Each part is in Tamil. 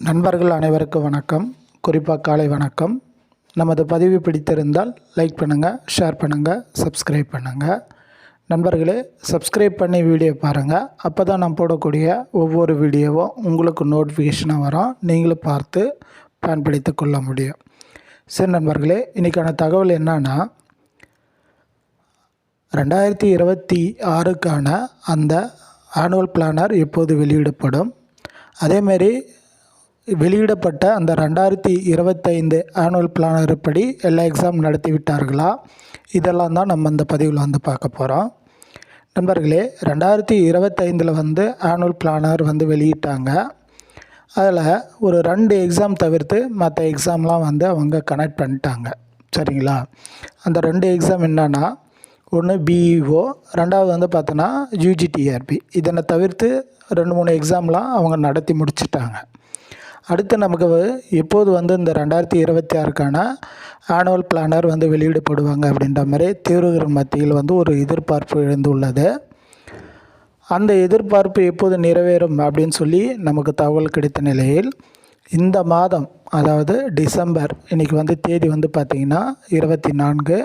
நண்பர்கள் அனைவருக்கும் வணக்கம். குறிப்பாக காலை வணக்கம். நமது பதிவு பிடித்திருந்தால் லைக் பண்ணுங்கள் ஷேர் பண்ணுங்கள் சப்ஸ்கிரைப் பண்ணுங்கள் நண்பர்களே சப்ஸ்கிரைப் பண்ணி வீடியோ பாருங்கள் அப்போ தான் நான் போடக்கூடிய ஒவ்வொரு வீடியோவும் உங்களுக்கு நோட்டிஃபிகேஷனாக வரும். நீங்களும் பார்த்து பயன்படுத்தி கொள்ள முடியும். சரி நண்பர்களே இன்றைக்கான தகவல் என்னன்னா ரெண்டாயிரத்தி இருபத்தி ஆறுக்கான அந்த ஆனுவல் பிளானர் எப்போது வெளியிடப்படும்? அதேமாரி வெளியிடப்பட்ட அந்த ரெண்டாயிரத்தி இருபத்தைந்து ஆனுவல் பிளானர் படி எல்லா எக்ஸாம் நடத்தி விட்டார்களா? இதெல்லாம் தான் நம்ம இந்த பதிவில் வந்து பார்க்க போகிறோம் நண்பர்களே ரெண்டாயிரத்தி இருபத்தைந்தில் வந்து ஆனுவல் பிளானர் வந்து வெளியிட்டாங்க. அதில் ஒரு ரெண்டு எக்ஸாம் தவிர்த்து மற்ற எக்ஸாம்லாம் வந்து அவங்க கனெக்ட் பண்ணிட்டாங்க. சரிங்களா? அந்த ரெண்டு எக்ஸாம் என்னென்னா ஒன்று பிஇஓ ரெண்டாவது வந்து பார்த்தோன்னா யூஜிடிஆர்பி இதனை தவிர்த்து ரெண்டு மூணு எக்ஸாம்லாம் அவங்க நடத்தி முடிச்சிட்டாங்க. அடுத்து நமக்கு எப்போது வந்து இந்த ரெண்டாயிரத்தி இருபத்தி ஆறுக்கான ஆனுவல் பிளானர் வந்து வெளியிடப்படுவாங்க அப்படின்ற மாதிரி தேர்வுகள் மத்தியில் வந்து ஒரு எதிர்பார்ப்பு எழுந்துள்ளது. அந்த எதிர்பார்ப்பு எப்போது நிறைவேறும் அப்படின்னு சொல்லி நமக்கு தகவல் கிடைத்த நிலையில் இந்த மாதம் அதாவது டிசம்பர் இன்றைக்கி வந்து தேதி வந்து பார்த்திங்கன்னா இருபத்தி நான்கு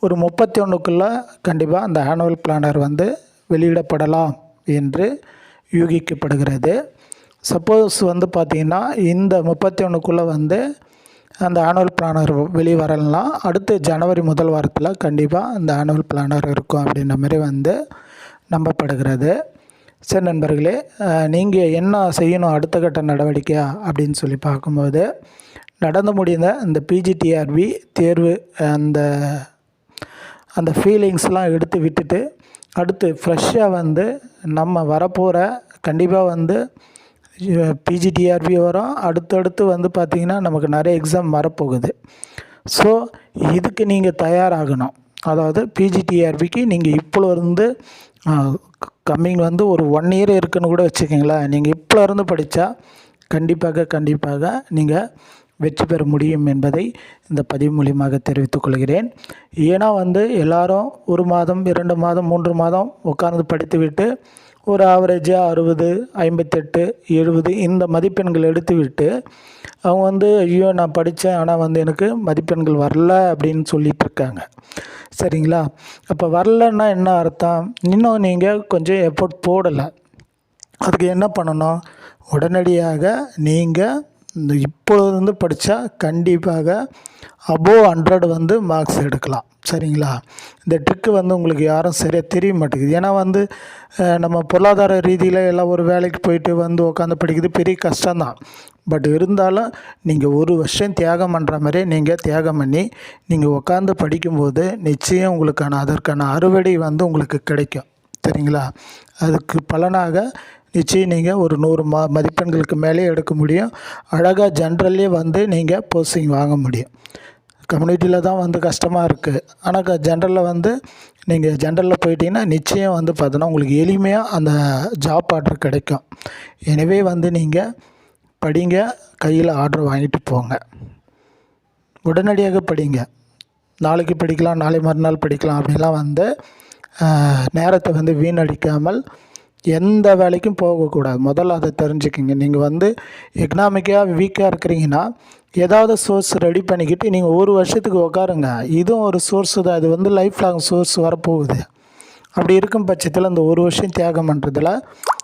ஒரு முப்பத்தி ஒன்றுக்குள்ளே கண்டிப்பாக அந்த ஆனுவல் பிளானர் வந்து வெளியிடப்படலாம் என்று யூகிக்கப்படுகிறது. சப்போஸ் வந்து பார்த்திங்கன்னா இந்த முப்பத்தி ஒன்றுக்குள்ளே வந்து அந்த ஆனுவல் பிளானர் வெளியே வரலாம் அடுத்து ஜனவரி முதல் வாரத்தில் கண்டிப்பாக அந்த ஆனுவல் பிளானர் இருக்கும் அப்படின்ற மாதிரி வந்து நம்பப்படுகிறது. சரி நண்பர்களே நீங்கள் என்ன செய்யணும்? அடுத்த கட்ட நடவடிக்கையா? அப்படின்னு சொல்லி பார்க்கும்போது நடந்து முடிந்த இந்த பிஜிடிஆர்பி தேர்வு அந்த அந்த ஃபீலிங்ஸ்லாம் எடுத்து விட்டுட்டு அடுத்து ஃப்ரெஷ்ஷாக வந்து நம்ம வரப்போகிற கண்டிப்பாக வந்து பிஜிடிஆர்பி வரும். அடுத்தடுத்து வந்து பார்த்திங்கன்னா நமக்கு நிறைய எக்ஸாம் வரப்போகுது. ஸோ இதுக்கு நீங்கள் தயாராகணும். அதாவது பிஜிடிஆர்பிக்கு நீங்கள் இப்போ இருந்து கம்மிங் வந்து ஒரு ஒன் இயர் இருக்குன்னு கூட வச்சுக்கோங்களேன். நீங்கள் இப்போ இருந்து படித்தா கண்டிப்பாக கண்டிப்பாக நீங்கள் வெற்றி பெற முடியும் என்பதை இந்த பதிவு மூலியமாக தெரிவித்துக் கொள்கிறேன். ஏன்னா வந்து எல்லாரும் ஒரு மாதம் இரண்டு மாதம் மூன்று மாதம் உட்கார்ந்து படித்துவிட்டு ஒரு ஆவரேஜாக அறுபது ஐம்பத்தெட்டு எழுபது இந்த மதிப்பெண்கள் எடுத்துவிட்டு அவங்க வந்து ஐயோ நான் படித்தேன் ஆனால் வந்து எனக்கு மதிப்பெண்கள் வரல அப்படின்னு சொல்லிட்டு இருக்காங்க. சரிங்களா? அப்போ வரலன்னா என்ன அர்த்தம்? இன்னும் நீங்கள் கொஞ்சம் எஃபோர்ட் போடலை. அதுக்கு என்ன பண்ணணும்? உடனடியாக நீங்கள் இந்த இப்பொழுது படித்தா கண்டிப்பாக அபோவ் ஹண்ட்ரட் வந்து மார்க்ஸ் எடுக்கலாம். சரிங்களா? இந்த ட்ரிக்கு வந்து உங்களுக்கு யாரும் சரியாக தெரிய மாட்டேங்குது. ஏன்னா வந்து நம்ம பொருளாதார ரீதியில் எல்லாம் ஒரு வேலைக்கு போயிட்டு வந்து உட்காந்து படிக்கிறது பெரிய கஷ்டம்தான். பட் இருந்தாலும் நீங்கள் ஒரு வருஷம் தியாகம் பண்ணுற மாதிரியே நீங்கள் தியாகம் பண்ணி நீங்கள் உட்காந்து படிக்கும்போது நிச்சயம் உங்களுக்கான அதற்கான அறுவடை வந்து உங்களுக்கு கிடைக்கும். சரிங்களா? அதுக்கு பலனாக நிச்சயம் நீங்கள் ஒரு நூறு ம மதிப்பெண்களுக்கு மேலே எடுக்க முடியும். அழகாக ஜென்ரல்லே வந்து நீங்கள் போஸ்டிங் வாங்க முடியும். கம்யூனிட்டியில் தான் வந்து கஷ்டமாக இருக்குது ஆனால் ஜென்ரலில் வந்து நீங்கள் ஜென்ரலில் போயிட்டீங்கன்னா நிச்சயம் வந்து பார்த்தோன்னா உங்களுக்கு எளிமையாக அந்த ஜாப் ஆர்டர் கிடைக்கும். எனவே வந்து நீங்கள் படிங்க கையில் ஆர்டர் வாங்கிட்டு போங்க. உடனடியாக படிங்க. நாளைக்கு படிக்கலாம் நாளை மறுநாள் படிக்கலாம் அப்படிலாம் வந்து நேரத்தை வந்து வீணடிக்காமல் எந்த வேலைக்கும் போகக்கூடாது. முதல்ல அதை தெரிஞ்சுக்கிங்க. நீங்கள் வந்து எக்கனாமிக்காக வீக்காக இருக்கிறீங்கன்னா ஏதாவது சோர்ஸ் ரெடி பண்ணிக்கிட்டு நீங்கள் ஒரு வருஷத்துக்கு உட்காருங்க இதுவும் ஒரு சோர்ஸ் தான். இது வந்து லைஃப் லாங் சோர்ஸ் வரப்போகுது. அப்படி இருக்கும் பட்சத்தில் இந்த ஒரு வருஷம் தியாகம் பண்ணுறதுல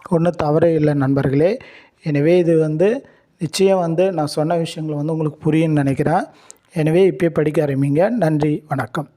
ஒன்றும் தவறே இல்லை நண்பர்களே. எனவே இது வந்து நிச்சயம் வந்து நான் சொன்ன விஷயங்கள் வந்து உங்களுக்கு புரியும்னு நினைக்கிறேன். எனவே இப்போயே படிக்க ஆரம்பிங்க. நன்றி. வணக்கம்.